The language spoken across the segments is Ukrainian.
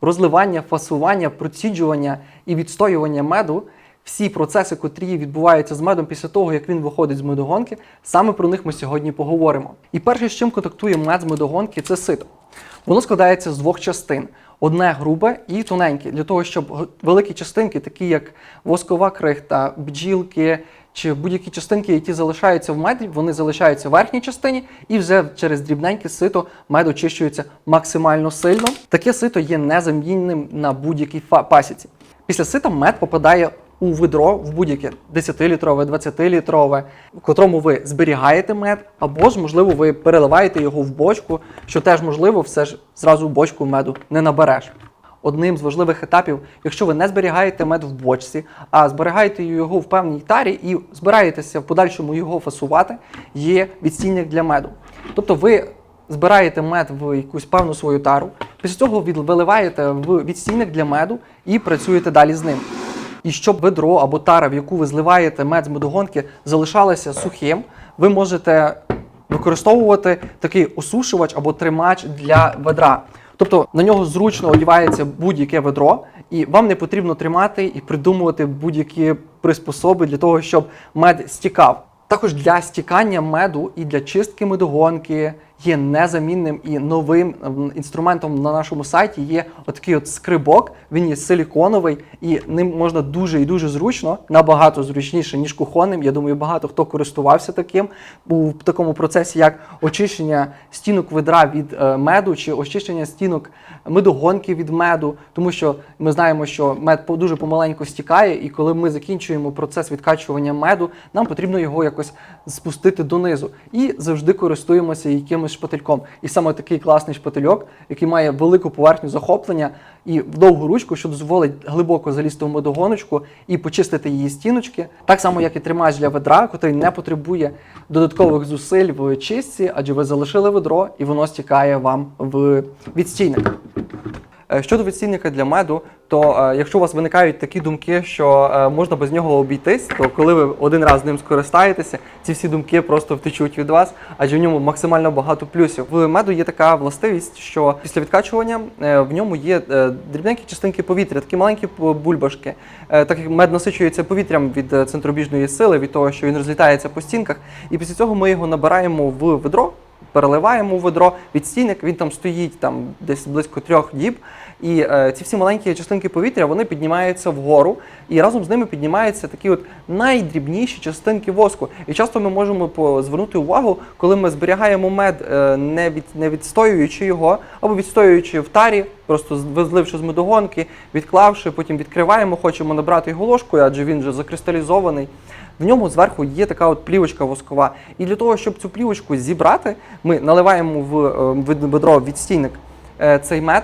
розливання, фасування, проціджування і відстоювання меду. Всі процеси, котрі відбуваються з медом після того, як він виходить з медогонки, саме про них ми сьогодні поговоримо. І перше, з чим контактує мед з медогонки, це сито. Воно складається з двох частин: одне грубе і тоненьке, для того, щоб великі частинки, такі як воскова крихта, бджілки чи будь-які частинки, які залишаються в меді, вони залишаються в верхній частині, і вже через дрібненьке сито мед очищується максимально сильно. Таке сито є незамінним на будь-якій пасіці. Після сита мед попадає у ведро в будь-яке 10-літрове, 20-літрове, в котрому ви зберігаєте мед, або ж, можливо, ви переливаєте його в бочку, що теж можливо, все ж зразу бочку меду не набереш. Одним з важливих етапів, якщо ви не зберігаєте мед в бочці, а зберігаєте його в певній тарі і збираєтеся в подальшому його фасувати, є відстійник для меду. Тобто ви збираєте мед в якусь певну свою тару, після цього виливаєте в відстійник для меду і працюєте далі з ним. І щоб ведро або тара, в яку ви зливаєте мед з медогонки, залишалося сухим, ви можете використовувати такий осушувач або тримач для ведра. Тобто на нього зручно одівається будь-яке ведро, і вам не потрібно тримати і придумувати будь-які приспособи для того, щоб мед стікав. Також для стікання меду і для чистки медогонки є незамінним і новим інструментом на нашому сайті є отакий от скрибок. Він є силіконовий і ним можна дуже і дуже зручно, набагато зручніше, ніж кухонним. Я думаю, багато хто користувався таким у такому процесі, як очищення стінок ведра від е, меду чи очищення стінок медогонки від меду, тому що ми знаємо, що мед дуже помаленьку стікає, і коли ми закінчуємо процес відкачування меду, нам потрібно його якось спустити донизу. І завжди користуємося якимось шпательком. І саме такий класний шпательок, який має велику поверхню захоплення і довгу ручку, що дозволить глибоко залізти в медогоночку і почистити її стіночки, так само як і тримач для ведра, котрий не потребує додаткових зусиль в чистці, адже ви залишили ведро і воно стікає вам в відстійник. Е, Щодо відстійника для меду, то е, якщо у вас виникають такі думки, що е, можна без нього обійтись, то коли ви один раз ним скористаєтеся, ці всі думки просто втечуть від вас, адже в ньому максимально багато плюсів. В меду є така властивість, що після відкачування в ньому є дрібненькі частинки повітря, такі маленькі бульбашки. Так як мед насичується повітрям від центробіжної сили, від того, що він розлітається по стінках, і після цього ми його набираємо в ведро переливаємо в ведро відстійник, він там стоїть там десь близько трьох діб. І е, ці всі маленькі частинки повітря вони піднімаються вгору, і разом з ними піднімаються такі от найдрібніші частинки воску. І часто ми можемо звернути увагу, коли ми зберігаємо мед, е, не від не відстоюючи його, або відстоюючи в тарі, просто з- зливши з медогонки, відклавши, потім відкриваємо, хочемо набрати його ложкою, адже він вже закристалізований. В ньому зверху є така от плівочка воскова. І для того, щоб цю плівочку зібрати, ми наливаємо в е, в ведро відстійник е, цей мед.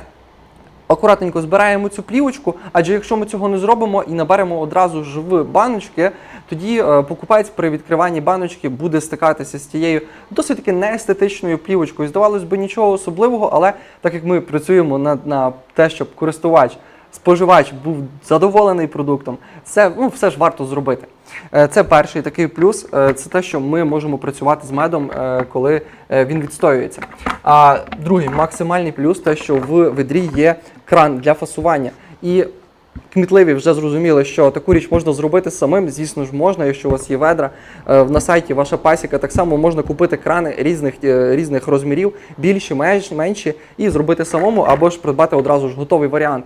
Акуратненько збираємо цю плівочку, адже якщо ми цього не зробимо і наберемо одразу ж в баночки, тоді е, покупець при відкриванні баночки буде стикатися з тією досить таки неестетичною плівочкою. Здавалось би, нічого особливого, але так як ми працюємо на, на те, щоб користувач, споживач був задоволений продуктом, це ну, все ж варто зробити. Е, Це перший такий плюс, е, це те, що ми можемо працювати з медом, е, коли він відстоюється. А другий максимальний плюс те, що в ведрі є кран для фасування. І кмітливі вже зрозуміли, що таку річ можна зробити самим. Звісно ж, можна, якщо у вас є ведра. Е, На сайті ваша пасіка так само можна купити крани різних, е, різних розмірів, більші, менші, і зробити самому, або ж придбати одразу ж готовий варіант,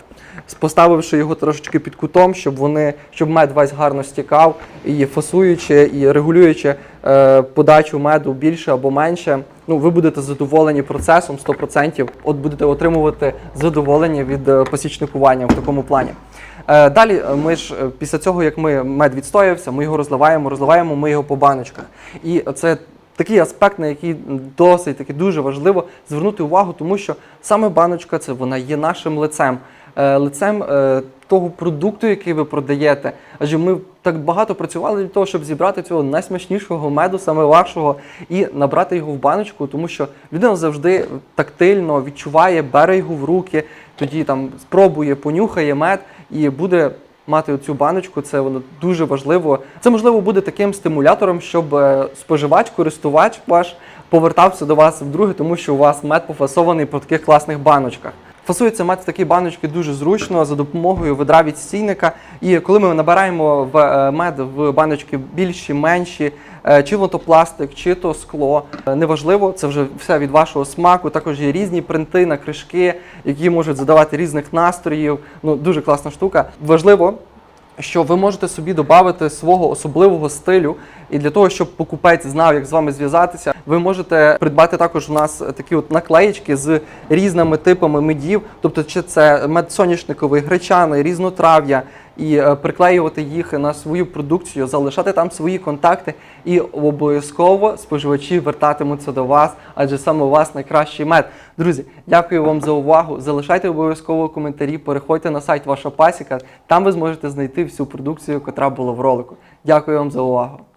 поставивши його трошечки під кутом, щоб вони, щоб мед весь гарно стікав, і фасуючи, і регулюючи е, подачу меду більше або менше. Ну, ви будете задоволені процесом 100%, от будете отримувати задоволення від посічникування в такому плані. Е, Далі е, ми ж е, після цього, як ми мед відстоявся, ми його розливаємо, розливаємо ми його по баночках. І це такий аспект, на який досить таки дуже важливо звернути увагу, тому що саме баночка це вона є нашим лицем, лицем того продукту, який ви продаєте. Адже ми так багато працювали для того, щоб зібрати цього найсмачнішого меду, саме вашого, і набрати його в баночку, тому що людина завжди тактильно відчуває, бере його в руки, тоді там спробує, понюхає мед і буде мати цю баночку. Це воно дуже важливо. Це можливо буде таким стимулятором, щоб е, споживач, користувач ваш повертався до вас вдруге, тому що у вас мед пофасований по таких класних баночках. Фасується мед в такі баночки дуже зручно за допомогою ведра від стійника. І коли ми набираємо в е, мед в баночки більші, менші, чи лотопластик, чи то скло, е, неважливо, це вже все від вашого смаку. Також є різні принти на кришки, які можуть задавати різних настроїв. Ну дуже класна штука. Важливо що ви можете собі додати свого особливого стилю, і для того, щоб покупець знав, як з вами зв'язатися, ви можете придбати також у нас такі от наклеїчки з різними типами медів, тобто чи це мед соняшниковий, гречаний, різнотрав'я, і е, приклеювати їх на свою продукцію, залишати там свої контакти, і обов'язково споживачі вертатимуться до вас, адже саме у вас найкращий мед. Друзі, дякую вам за увагу. Залишайте обов'язково коментарі, переходьте на сайт Ваша Пасіка. Там ви зможете знайти всю продукцію, яка була в ролику. Дякую вам за увагу.